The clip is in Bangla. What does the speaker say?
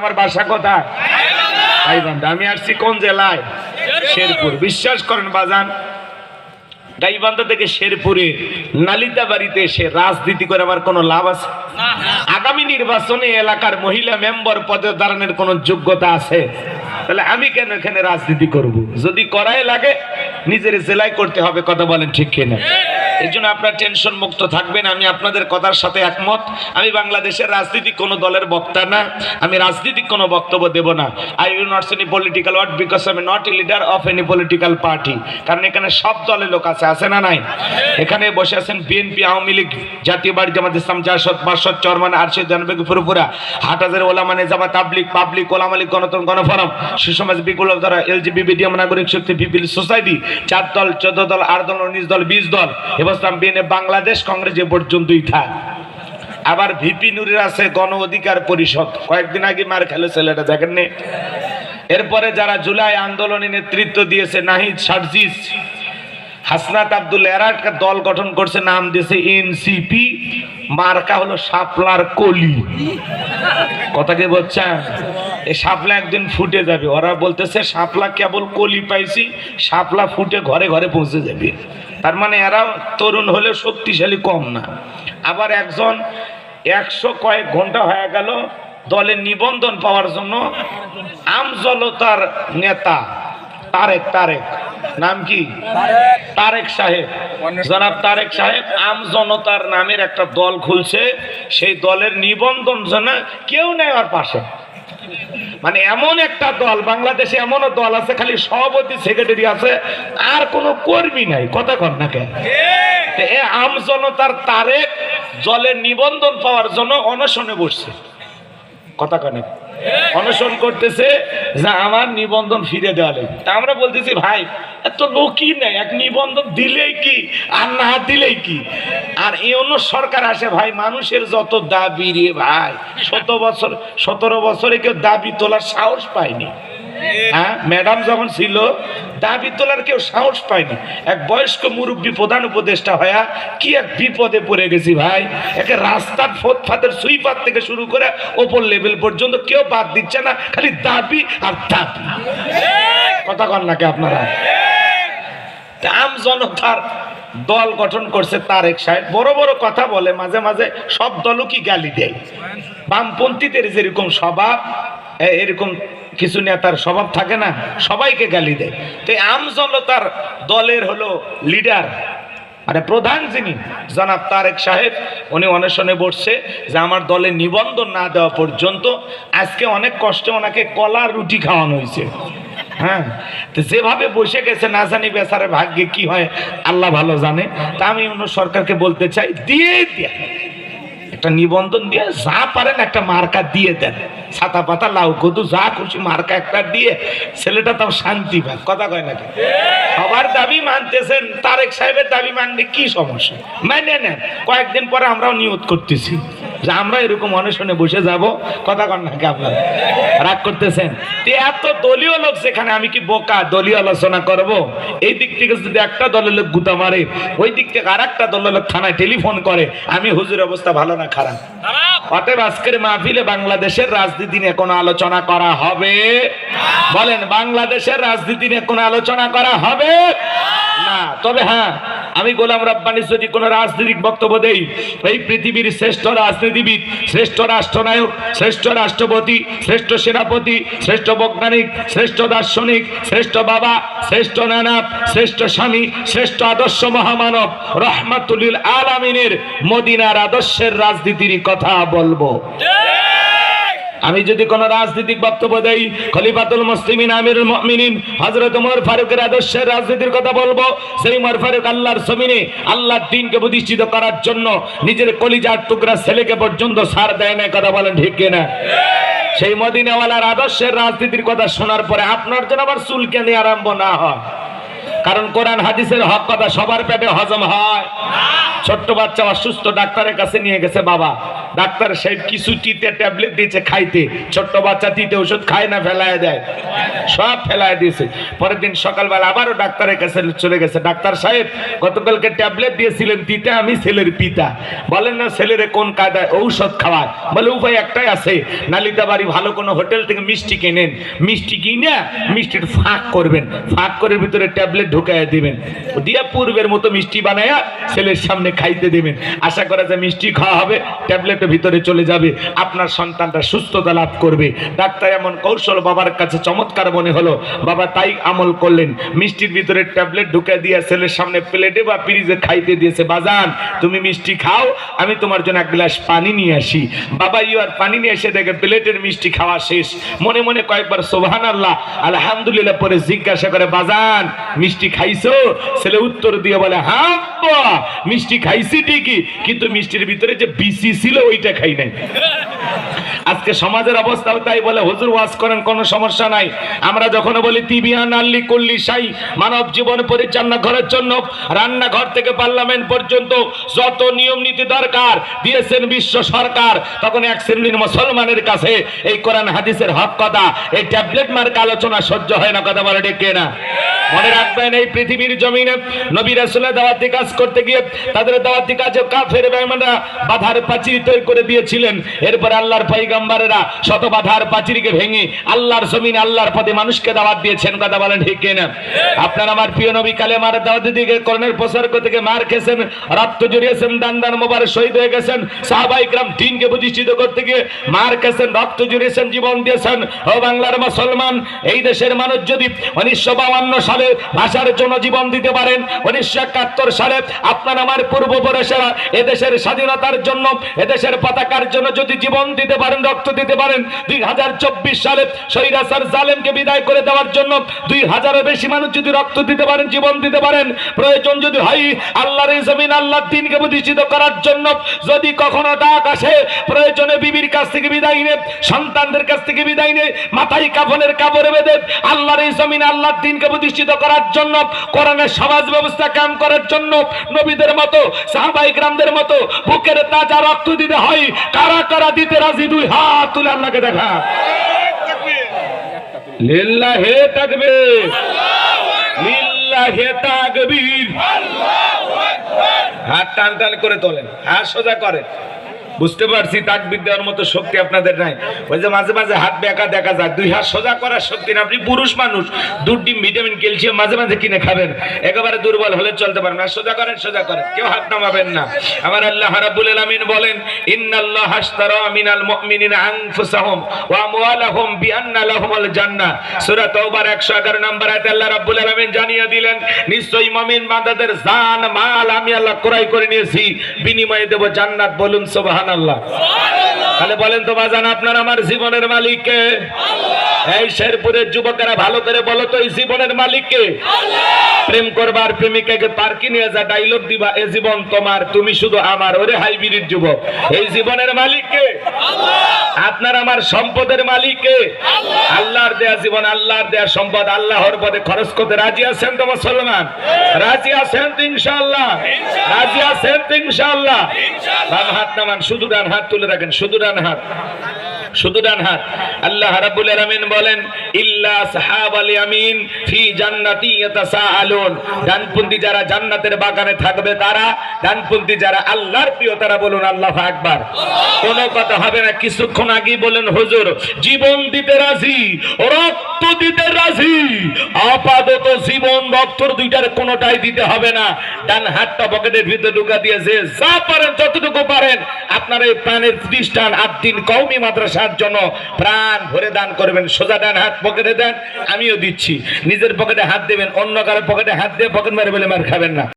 আমার বাসা কোথায় আমি আসছি কোন জেলায়? শেরপুর। বিশ্বাস করেন বাজান গাইবান্ধা থেকে শেরপুরে নালিতা বাড়িতে এসে রাজনীতি করে আমার কোনো লাভ আছে? আগামী নির্বাচনে এলাকার মহিলা মেম্বার পদে দাঁড়ানোর কোনো যোগ্যতা আছে? তাহলে আমি কেন এখানে রাজনীতি করব? যদি করাই লাগে, নিজের জেলায় করতে হবে, কথা বলেন ঠিক কিনা? এই জন্য আপনার টেনশন মুক্ত থাকবেন আমি আপনাদের কথার সাথে একমত। আমি বাংলাদেশের রাজনীতি কোনো দলের বক্তা না। আমি রাজনীতিক কোনো বক্তব্য দেব না। I will not any political word because I not a leader of any political party কারণ এখানে সব দলের লোক আছে। আছে না নাই? এখানে বসে আছেন বিএনপি আওয়ামী লীগ, জাতীয় বাড়ি জামাত ইসলাম, জাসদ বাসদ চরমান আরশেদ জানবেগ ফুরফুরা হাটাজের ওলামানে জামা তাবলিক পাবলিক ওলামালিক গণতন্ত্র, গণফরম, সুসমাজ বিপ্লব দ্বারা এলজিবিবিডি নাগরিক শক্তি পিপিল সোসাইটি, চার দল, চোদ্দ দল, আট দল, উনিশ দল, বিশ দল এবছর বিএনএ বাংলাদেশ কংগ্রেস যে পর্যন্তই থাক আবার ভিপি নুরের আছে গণ অধিকার পরিষদ। কয়েকদিন আগে মার খেলো ছেলেটা, দেখেননি? এরপরে যারা জুলাই আন্দোলনে নেতৃত্ব দিয়েছে, নাহিদ সার্জিস, হাসনাত আব্দুল এরা একটা দল গঠন করছে, নাম দিয়েছে এনসিপি। মার্কা হলো শাপলার কলি। কথাকে বলছেন? এই শাপলা একদিন ফুটে যাবে। ওরা বলতেছে, শাপলা কেবল কলি পাইছি, শাপলা ফুটে ঘরে ঘরে পৌঁছে যাবে। তার মানে এরা তরুণ হলে শক্তিশালী কম না। আবার একজন একশো কয়েক ঘণ্টা হয়ে গেল দলের নিবন্ধন পাওয়ার জন্য আমজলতার নেতা তারেক তারেক। নাম কি? তারেক। সাহেব। জনাব তারেক সাহেব আম জনতার নামের একটা দল খুলছে। সেই দলের নিবন্ধন জন্য কেউ নেই ওর পাশে। মানে এমন একটা দল বাংলাদেশে এমনও দল আছে খালি সভাপতি সেক্রেটারি আছে আর কোনো কর্মী নাই। কথা কর না কেন? এ আম জনতার তারেক জলের নিবন্ধন পাওয়ার জন্য অনশনে বসছে। কথা কানে অনশন করতেছে যে আমার নিবন্ধন ফিরে দেওয়া লাগবে। তা আমরা বলতেছি, ভাই, এত লোকই নেই। এক নিবন্ধন দিলেই কি? আর না দিলেই কি? আর এ অন্য সরকার আসে, ভাই, মানুষের যত দাবি রে ভাই, শত বছর, সতেরো বছরে কেউ দাবি তোলার সাহস পায়নি। হ্যাঁ ম্যাডাম যখন ছিল, দাবি তোলার কেউ সাহস পায়নি। এক বয়স্ক মুরব্বী প্রধান উপদেষ্টা হয়া কি এক বিপদে পড়ে গেছি ভাই। একে রাস্তার ফুটপাতের সুইপাত থেকে শুরু করে ওপর লেভেল পর্যন্ত কেউ বাদ দিচ্ছে না, খালি দাবি আর দাবি। কথা কন নাকি আপনারা? আম জনতার দল গঠন করছে তারেক সাহেব। বড় বড় কথা বলে, মাঝে মাঝে সব দলও কি গালি দেয়? বামপন্থীদের যেরকম স্বভাব এরকম কিছু নেতার স্বভাব থাকে না, সবাইকে গালি দেয়। তো এই আম জনতার দলের হলো লিডার। মানে প্রধান যিনি, জনাব তারেক সাহেব, উনি অনশনে বসছে যে আমার দলে নিবন্ধন না দেওয়া পর্যন্ত আজকে অনেক কষ্টে ওনাকে কলা রুটি খাওয়ানো হয়েছে। হ্যাঁ? তো যেভাবে বসে গেছে, না জানি বেচারে ভাগ্যে কি হয়, আল্লাহ ভালো জানে। তা আমি অন্য সরকারকে বলতে চাই, দিয়ে দিয়ে। একটা নিবন্ধন দিয়ে যা পারেন একটা মার্কা দিয়ে দেন। ছাতা পাতা, লাউ কদু, যা খুশি মার্কা একটা দিয়ে ছেলেটা তাও শান্তি পায় কথা কয় নাকি? সবার দাবি মানতেছেন, তারেক সাহেবের দাবি মানলে কি সমস্যা? মানে নেন, কয়েকদিন পরে আমরাও নিয়োগ করতেছি। যে আমরা এরকম অনশনে বসে যাব। কথা কন নাকি আপনার রাগ করতেছেন? এত দলীয় লোক সেখানে আমি কি বোকা দলীয় আলোচনা করব? এই দিক থেকে যদি একটা দলের লোক গুতা মারে, ওই দিক থেকে আর একটা দলের লোক থানায় টেলিফোন করে, আমি হুজুর অবস্থা ভালো না খারাপ? অতএব আজকের মাহফিলে বাংলাদেশের রাজনীতি নিয়ে কোনো আলোচনা করা হবে? বলেন, বাংলাদেশের রাজনীতি নিয়ে কোনো আলোচনা করা হবে? না। তবে হ্যাঁ আমি গোলাম রব্বানি যদি কোনো রাজনৈতিক বক্তব্য দেই, এই পৃথিবীর শ্রেষ্ঠ রাজনীতিবিদ, শ্রেষ্ঠ রাষ্ট্রনায়ক, শ্রেষ্ঠ রাষ্ট্রপতি, শ্রেষ্ঠ সেনাপতি, শ্রেষ্ঠ বৈজ্ঞানিক, শ্রেষ্ঠ দার্শনিক, শ্রেষ্ঠ বাবা, শ্রেষ্ঠ নানা, শ্রেষ্ঠ স্বামী, শ্রেষ্ঠ আদর্শ মহামানব রহমাতুলিল আলামিনের মদিনার আদর্শের রাজনীতির কথা বলব। আমি যদি কোন রাজনৈতিক বক্তব্য দেই, খলিফাতুল মুসলিমিন, আমিরুল মুমিনিন, হযরত ওমর ফারুকের আদর্শের রাজনীতির কথা বলব, সেই ওমর ফারুক আল্লাহর জমিনে আল্লাহর দ্বীনকে প্রতিষ্ঠিত করার জন্য নিজের কলিজার টুকরা ছেলেকে পর্যন্ত ছাড় দেয় না কথা বলেন ঠিক কিনা? সেই মদিনাওয়ালার আদর্শের রাজনীতির কথা শোনার পরে আপনার জন্য আবার চুলকে নিয়ে আরম্ভ না হয়। কারণ কোরআন হাদিসের হক কথা সবার পেটে হজম হয়। ছোট্ট বাচ্চা অসুস্থ ডাক্তারের কাছে নিয়ে গেছে বাবা। ডাক্তার সাহেব কিছু টিতে ট্যাবলেট দিয়েছে খাইতে। ছোট্ট বাচ্চা তিতে ওষুধ খায় না, ফেলায় দেয়। সব ফেলায় দিয়েছে। পরের দিন সকালবেলা আবারও ডাক্তারের কাছে চলে গেছে। ডাক্তার সাহেব, গতকালকে ট্যাবলেট দিয়েছিলেন তিতে আমি ছেলের পিতা। বলেন না, ছেলেরে কোন কায়দায় ঔষধ খাওয়ায়? বলে, উপায় একটাই আছে। নালিতা বাড়ি ভালো কোনো হোটেল থেকে মিষ্টি কেনেন। মিষ্টি কিনে মিষ্টির ফাঁক করবেন। ফাঁক করে ভিতরে ট্যাবলেট ঢুকাইয়া দিবেন। দিয়া পূর্বের মতো মিষ্টি বানায়া ছেলের সামনে খাইতে দেবেন। আশা করা যায় মিষ্টি খাওয়া হবে ট্যাবলেটের ভিতরে চলে যাবে। আপনার সন্তানটা সুস্থতা লাভ করবে। ডাক্তার এমন কৌশল বাবার কাছে চমৎকার মনে হলো। বাবা তাই আমল করলেন। মিষ্টির ভিতরে ট্যাবলেট ঢুকে দিয়া ছেলের সামনে প্লেটে বা ফ্রিজে খাইতে দিয়েছে, বাজান, তুমি মিষ্টি খাও, আমি তোমার জন্য এক গ্লাস পানি নিয়ে আসি। বাবা, ইউ আর পানি নিয়ে এসে দেখে প্লেটের মিষ্টি খাওয়া শেষ। মনে মনে কয়েকবার সোভান আল্লাহ আলহামদুলিল্লাহ পরে জিজ্ঞাসা করে, বাজান, মিষ্টি খাইছো? ছেলে উত্তর দিয়ে বলে হ্যাঁ মিষ্টি খাইছি ঠিকই। কিন্তু মিষ্টির ভিতরে যে বিসি ছিল ওইটা খাই নাই। আজকে সমাজের অবস্থাও তাই বলে হুজুর ওয়াজ করেন, কোনো সমস্যা নাই। আমরা যখন বলি তিবিয়ান আল্লি কুল্লি সাই মানব জীবন পরিচালনা করার জন্য রান্নাঘর থেকে পার্লামেন্ট পর্যন্ত যত নিয়ম নীতি দরকার, দিয়েছেন বিশ্ব সরকার, তখন এক শ্রেণির মুসলমানের কাছে এই কোরআন হাদিসের হক কথা, এই ট্যাবলেট মার্ক আলোচনা সহ্য হয় না, কথা বলে ডেকে না? মনে রাখবেন এই পৃথিবীর জমিনে নবী রাসূলের দাওয়াতি কাজ করতে গিয়ে তাদের দাওয়াতি কাজে কাফের বেঈমানরা বাধার প্রাচীর তৈরি করে দিয়েছিলেন। এরপর আল্লাহর পয়গম্বারেরা শতবাধার পাচিরিকে ভেঙে আল্লাহর জমিন আল্লাহর পথে মানুষকে দাওয়াত দিয়েছেন। কথা বলেন, ঠিক কিনা আপনার আমার প্রিয় নবী কালে মার দাওয়াত দিকে, করণের প্রসারক থেকে মার খেয়েছেন, রক্ত জড়িয়েছেন দান দান মোবারক শহীদ হয়ে গেছেন সাহাবাই গ্রাম দিনকে প্রতিষ্ঠিত করতে গিয়ে মার খেয়েছেন, রক্ত জড়িয়েছেন, জীবন দিয়েছেন। ও বাংলার মুসলমান, এই দেশের মানুষ যদি উনিশশো সালে ভাষার জন্য জীবন দিতে পারেন, উনিশশো একাত্তর সালে আপনার আমার পূর্বপুরুষেরা এদেশের স্বাধীনতার জন্য, এদেশের পতাকার জন্য যদি জীবন দিতে পারেন রক্ত দিতে পারেন। দুই হাজার চব্বিশ সালে সৈরাসার জালেমকে বিদায় করে দেওয়ার জন্য দুই হাজারের বেশি মানুষ যদি রক্ত দিতে পারেন, জীবন দিতে পারেন, প্রয়োজন যদি হয় আল্লাহর জমিন, আল্লাহর দিনকে প্রতিষ্ঠিত করার জন্য যদি কখনো ডাক আসে, প্রয়োজনে বিবির কাছ থেকে বিদায় নে, সন্তানদের কাছ থেকে বিদায় নে, মাথায় কাফনের কাপড়ে বেঁধে আল্লাহর এই জমিন, আল্লাহর দিনকে প্রতিষ্ঠিত করার জন্য, কোরআনের সমাজ ব্যবস্থা কাম করার জন্য, নবীদের মতো সাহাবাই গ্রামদের মতো, বুকের তাজা রক্ত দিতে হয়, কারা কারা দিতে রাজি দুই হাত তুলে আল্লাহকে দেখা। লিল্লাহে তাকবীর। লিল্লাহে তাকবীর। হাত টান টান করে তোলেন। হাত সোজা করেন। বুঝতে পারছি তাকবির দেওয়ার মতো শক্তি আপনাদের নাই। ওই যে মাঝে মাঝে হাত বেঁকা দেখা যায়, দুই হাত সোজা করার শক্তি না। আপনি পুরুষ মানুষ, দুধ, ডিম, ভিটামিন, ক্যালসিয়াম মাঝে মাঝে কিনে খাবেন। একেবারে দুর্বল হলে চলতে পারেন না। সোজা করেন সোজা করেন। কেউ হাত নামাবেন না। আমার আল্লাহ রাব্বুল আলামিন বলেন, ইন্নাল্লাহ হাশতারা মিনাল মুমিনিনা আনফুসাহুম ওয়া আমওয়ালাহুম বিআন্না লাহুমুল জান্নাহ। সূরা তাওবার 111 নম্বর আয়াতে আল্লাহ রাব্বুল আলামিন জানিয়ে দিলেন, নিশ্চয়ই মুমিন বান্দাদের জান, মাল আমি আল্লাহ ক্রয় করে নিয়েছি। বিনিময়ে দেব জান্নাত বলুন সুবহানাল্লাহ। তাহলে বলেন তো আপনার আমার জীবনের মালিক কে এই শেরপুরের যুবকেরা ভালো করে বলো তো, এই জীবনের মালিককে? প্রেম করবার প্রেমিকাকে পার্কি নিয়ে যা ডাইলগ দিবা, এ জীবন তোমার, তুমি শুধু আমার, ওরে হাইব্রিড যুবক। এই জীবনের মালিক কে আপনার আমার সম্পদের মালিক কে আল্লাহর দেয়া জীবন আল্লাহর দেয়া সম্পদ, আল্লাহর পদে খরচ করতে রাজি আছেন তো মুসলমান? রাজি আছেন তো ইনশাআল্লাহ? রাজি আছেন তো ইনশাআল্লাহ? বাম হাত নামান, শুধু ডান হাত তুলে রাখেন, শুধু ডান হাত। শুধু ডান হাত। আল্লাহ রাব্বুল আলামিন বলেন, ইল্লা সাহাবাল ইয়ামিন ফি জান্নাতি ইয়াতাসাআলুন। ডানপন্থী যারা জান্নাতের বাগানে থাকবে, তারা ডানপন্থী যারা আল্লাহর প্রিয়, তারা বলুন, আল্লাহু আকবার। কোনো কথা হবে না, কিছুক্ষণ আগেই বলেন, হুজুর, জীবন দিতে রাজি, রক্ত দিতে রাজি, আপাতত জীবন রক্তর দুইটার কোনোটাই দিতে হবে না। ডান হাতটা পকেটের ভিতরে ঢুকা দিয়েছে যা পারেন, যতটুকু পারেন, আপনার এই প্রাণের প্রতিষ্ঠান আদ্দিন কওমি মাদ্রাসার জন্য প্রাণ ভরে দান করবেন, সোজা ডান হাত পকেটে দেন, আমিও দিচ্ছি। নিজের পকেটে হাত দেবেন, অন্য কারোর পকেটে হাত দিয়ে পকেট মারে বলে মার খাবেন না।